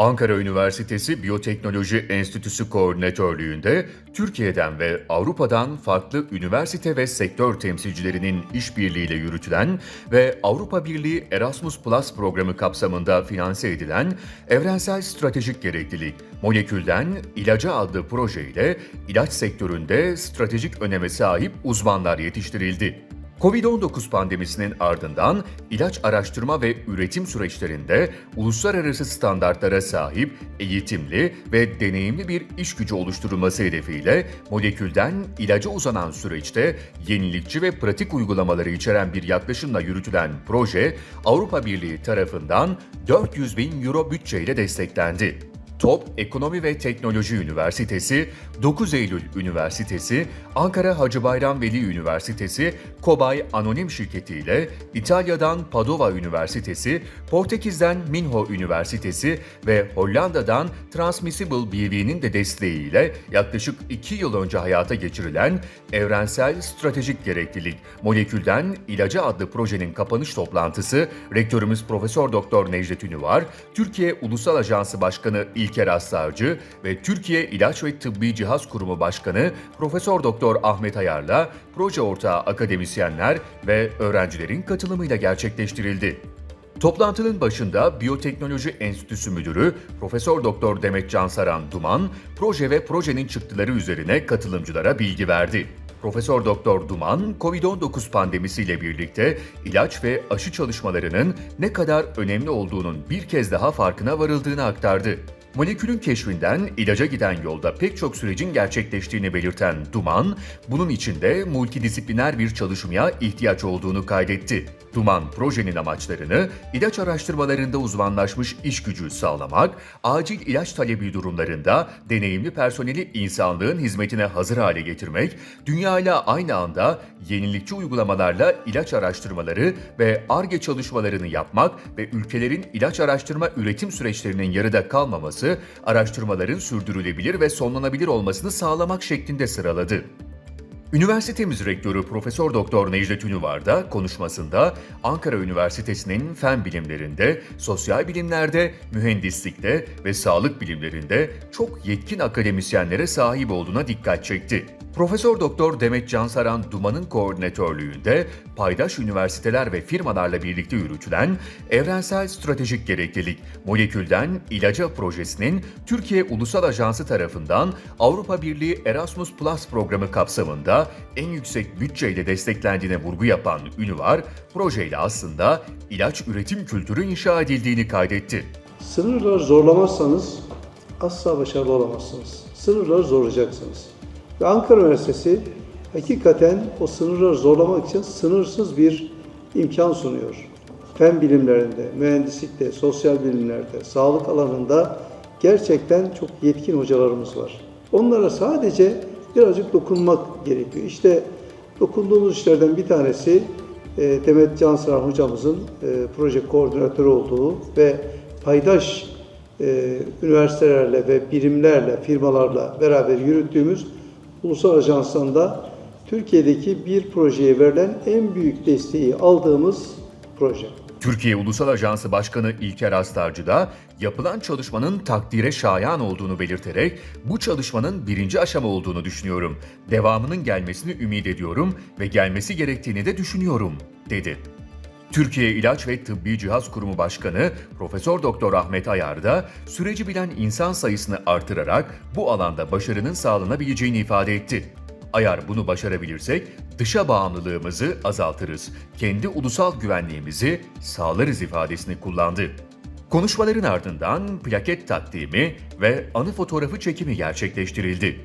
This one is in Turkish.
Ankara Üniversitesi Biyoteknoloji Enstitüsü Koordinatörlüğünde Türkiye'den ve Avrupa'dan farklı üniversite ve sektör temsilcilerinin işbirliğiyle yürütülen ve Avrupa Birliği Erasmus Plus programı kapsamında finanse edilen Evrensel Stratejik Gereklilik Molekülden İlaca adlı proje ile ilaç sektöründe stratejik öneme sahip uzmanlar yetiştirildi. Covid-19 pandemisinin ardından ilaç araştırma ve üretim süreçlerinde uluslararası standartlara sahip, eğitimli ve deneyimli bir iş gücü oluşturulması hedefiyle molekülden ilaca uzanan süreçte yenilikçi ve pratik uygulamaları içeren bir yaklaşımla yürütülen proje Avrupa Birliği tarafından 400 bin euro bütçeyle desteklendi. Top Ekonomi ve Teknoloji Üniversitesi, 9 Eylül Üniversitesi, Ankara Hacı Bayram Veli Üniversitesi, Kobay Anonim Şirketi ile İtalya'dan Padova Üniversitesi, Portekiz'den Minho Üniversitesi ve Hollanda'dan Transmissible BV'nin de desteğiyle yaklaşık 2 yıl önce hayata geçirilen Evrensel Stratejik Gereklilik Molekülden İlaca adlı projenin kapanış toplantısı Rektörümüz Profesör Doktor Necdet Ünüvar, Türkiye Ulusal Ajansı Başkanı İlker Aslarcı ve Türkiye İlaç ve Tıbbi Cihaz Kurumu Başkanı Profesör Doktor Ahmet Ayar'la proje ortağı akademisyenler ve öğrencilerin katılımıyla gerçekleştirildi. Toplantının başında Biyoteknoloji Enstitüsü Müdürü Profesör Doktor Demet Cansaran Duman, proje ve projenin çıktıları üzerine katılımcılara bilgi verdi. Profesör Doktor Duman, COVID-19 pandemisiyle birlikte ilaç ve aşı çalışmalarının ne kadar önemli olduğunun bir kez daha farkına varıldığını aktardı. Molekülün keşfinden ilaca giden yolda pek çok sürecin gerçekleştiğini belirten Duman, bunun içinde multidisipliner bir çalışmaya ihtiyaç olduğunu kaydetti. Duman projenin amaçlarını ilaç araştırmalarında uzmanlaşmış iş gücü sağlamak, acil ilaç talebi durumlarında deneyimli personeli insanlığın hizmetine hazır hale getirmek, dünyayla aynı anda yenilikçi uygulamalarla ilaç araştırmaları ve ARGE çalışmalarını yapmak ve ülkelerin ilaç araştırma üretim süreçlerinin yarıda kalmaması, araştırmaların sürdürülebilir ve sonlanabilir olmasını sağlamak şeklinde sıraladı. Üniversitemiz rektörü Profesör Doktor Necdet Ünüvar da konuşmasında Ankara Üniversitesi'nin fen bilimlerinde, sosyal bilimlerde, mühendislikte ve sağlık bilimlerinde çok yetkin akademisyenlere sahip olduğuna dikkat çekti. Profesör Doktor Demet Cansaran Duman'ın koordinatörlüğünde paydaş üniversiteler ve firmalarla birlikte yürütülen Evrensel Stratejik Gereklilik Molekülden İlaca projesinin Türkiye Ulusal Ajansı tarafından Avrupa Birliği Erasmus Plus programı kapsamında en yüksek bütçeyle desteklendiğine vurgu yapan Ünüvar, projeyle aslında ilaç üretim kültürü inşa edildiğini kaydetti. Sınırları zorlamazsanız asla başarılı olamazsınız. Sınırları zorlayacaksınız. Ve Ankara Üniversitesi hakikaten o sınırları zorlamak için sınırsız bir imkan sunuyor. Fen bilimlerinde, mühendislikte, sosyal bilimlerde, sağlık alanında gerçekten çok yetkin hocalarımız var. Onlara sadece birazcık dokunmak gerekiyor. İşte dokunduğumuz işlerden bir tanesi e, Demet Cansaran hocamızın e, proje koordinatörü olduğu ve paydaş e, üniversitelerle ve birimlerle, firmalarla beraber yürüttüğümüz Ulusal Ajansı'nda Türkiye'deki bir projeye verilen en büyük desteği aldığımız proje. Türkiye Ulusal Ajansı Başkanı İlker Astarcı da yapılan çalışmanın takdire şayan olduğunu belirterek bu çalışmanın birinci aşama olduğunu düşünüyorum. Devamının gelmesini ümit ediyorum ve gelmesi gerektiğini de düşünüyorum, dedi. Türkiye İlaç ve Tıbbi Cihaz Kurumu Başkanı Profesör Doktor Ahmet Ayar da süreci bilen insan sayısını artırarak bu alanda başarının sağlanabileceğini ifade etti. Ayar bunu başarabilirsek dışa bağımlılığımızı azaltırız, kendi ulusal güvenliğimizi sağlarız ifadesini kullandı. Konuşmaların ardından plaket takdimi ve anı fotoğrafı çekimi gerçekleştirildi.